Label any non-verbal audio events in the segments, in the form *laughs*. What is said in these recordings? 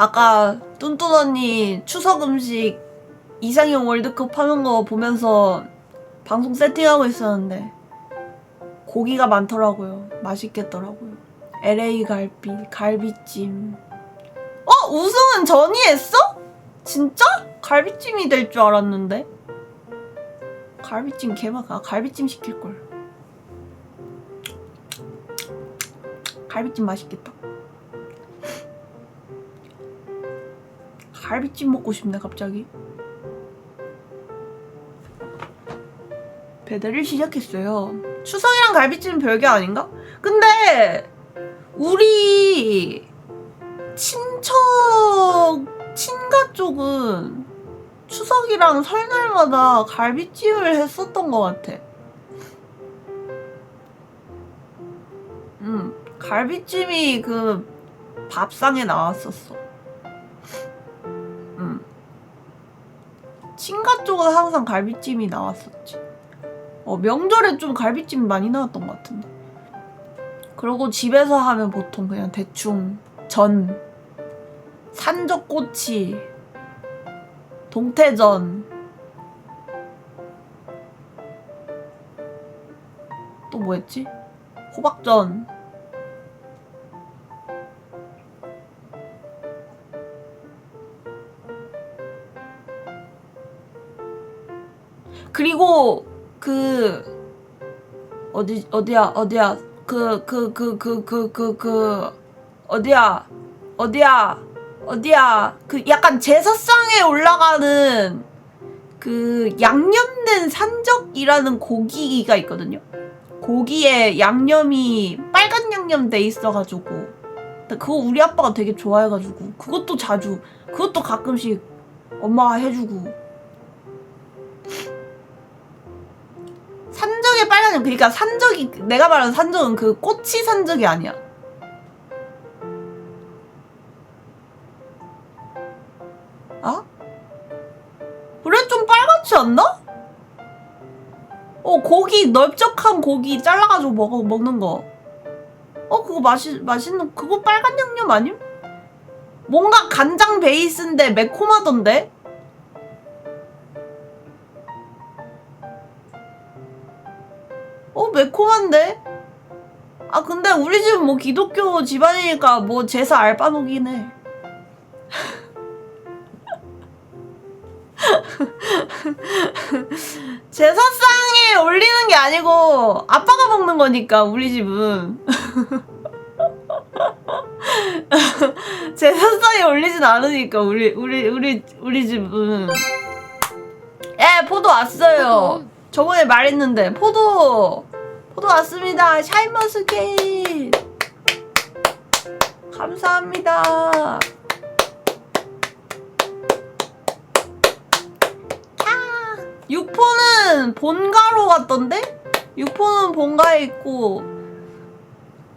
아까 뚠뚠 언니 추석 음식 이상형 월드컵 하는 거 보면서 방송 세팅하고 있었는데 고기가 많더라고요. 맛있겠더라고요. LA 갈비, 갈비찜. 어? 우승은 전이 했어? 진짜? 갈비찜이 될 줄 알았는데. 갈비찜 개막 아 갈비찜 시킬걸. 갈비찜 맛있겠다. 갈비찜 먹고 싶네 갑자기. 배달을 시작했어요. 추석이랑 갈비찜은 별게 아닌가? 근데 우리 친척 친가 쪽은 추석이랑 설날마다 갈비찜을 했었던 것 같아. 음, 갈비찜이 그 밥상에 나왔었어. 친가 쪽은 항상 갈비찜이 나왔었지. 어, 명절에 좀 갈비찜 많이 나왔던 것 같은데. 그리고 집에서 하면 보통 그냥 대충 전, 산적꼬치, 동태전, 또 뭐였지? 호박전. 그리고 그 어디 어디야 어디야? 그 그 그 그 그 그 그 어디야? 어디야? 어디야? 그 약간 제사상에 올라가는 그 양념된 산적이라는 고기가 있거든요. 고기에 양념이 빨간 양념 돼 있어가지고. 그거 우리 아빠가 되게 좋아해가지고 그것도 자주 그것도 가끔씩 엄마가 해주고 양 그러니까 산적이 내가 말하는 산적은 그 꼬치 산적이 아니야. 아? 그래 좀 빨갛지 않나? 어 고기 넓적한 고기 잘라가지고 먹어 먹는 거. 어 그거 맛이 맛있는 그거 빨간 양념 아님? 뭔가 간장 베이스인데 매콤하던데? 어 매콤한데? 아 근데 우리 집은 뭐 기독교 집안이니까 뭐 제사 알바노긴 해. *laughs* 제사상에 올리는 게 아니고 아빠가 먹는 거니까 우리 집은 *laughs* 제사상에 올리진 않으니까 우리 우리 우리 우리 집은 예 포도 왔어요 저번에 말했는데 포도 포도 왔습니다. 샤인머스켓 감사합니다. 육포는 본가로 갔던데? 육포는 본가에 있고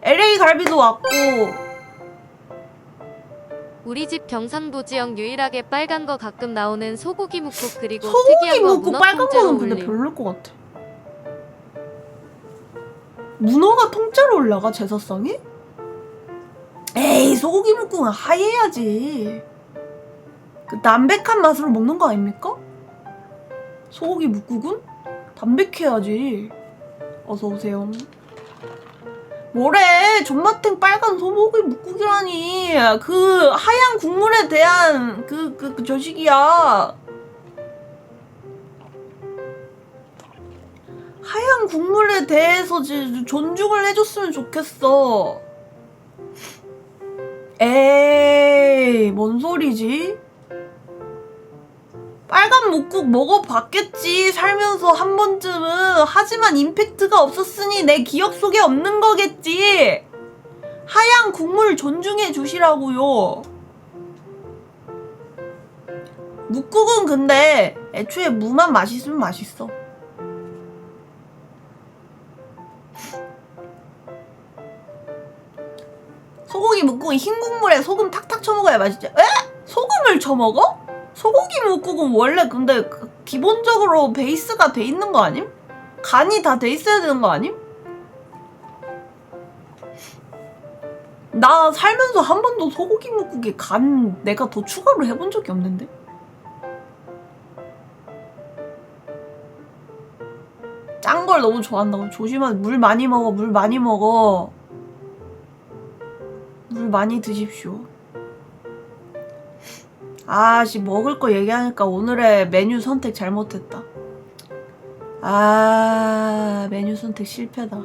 LA 갈비도 왔고 우리 집 경상도 지역 유일하게 빨간 거 가끔 나오는 소고기 묵국 그리고 소고기 특이한 거 묵고 문어 빨간 통째로 거는 근데 올림. 별로일 것 같아 문어가 통째로 올라가 제사상에? 에이 소고기 묵국은 하얘야지 그 담백한 맛으로 먹는 거 아닙니까? 소고기 묵국은? 담백해야지 어서 오세요 뭐래 존맛탱 빨간 소고기 묵국이라니 그 하얀 국물에 대한 그 그 그 저식이야 하얀 국물에 대해서 지- 존중을 해줬으면 좋겠어. 에이, 뭔 소리지? 빨간 묵국 먹어봤겠지, 살면서 한 번쯤은. 하지만 임팩트가 없었으니 내 기억 속에 없는 거겠지. 하얀 국물 존중해 주시라고요. 묵국은 근데 애초에 무만 맛있으면 맛있어. 소고기 묵국은 흰 국물에 소금 탁탁 쳐먹어야 맛있지. 에? 소금을 쳐먹어? 소고기 묵국은 원래 근데 그 기본적으로 베이스가 돼 있는 거 아님? 간이 다 돼 있어야 되는 거 아님? 나 살면서 한 번도 소고기 묵국에 간 내가 더 추가로 해본 적이 없는데. 짠 걸 너무 좋아한다고 조심하 물 많이 먹어 물 많이 먹어 물 많이 드십시오 아씨 먹을 거 얘기하니까 오늘의 메뉴 선택 잘못했다 아 메뉴 선택 실패다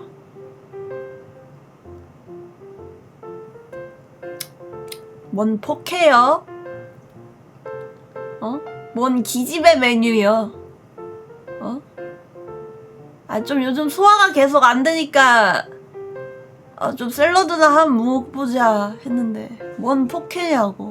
뭔 포케요? 어? 뭔 기집애 메뉴요? 어? 아 좀 요즘 소화가 계속 안 되니까 아 좀 샐러드나 한 먹보자 했는데 뭔 포케냐고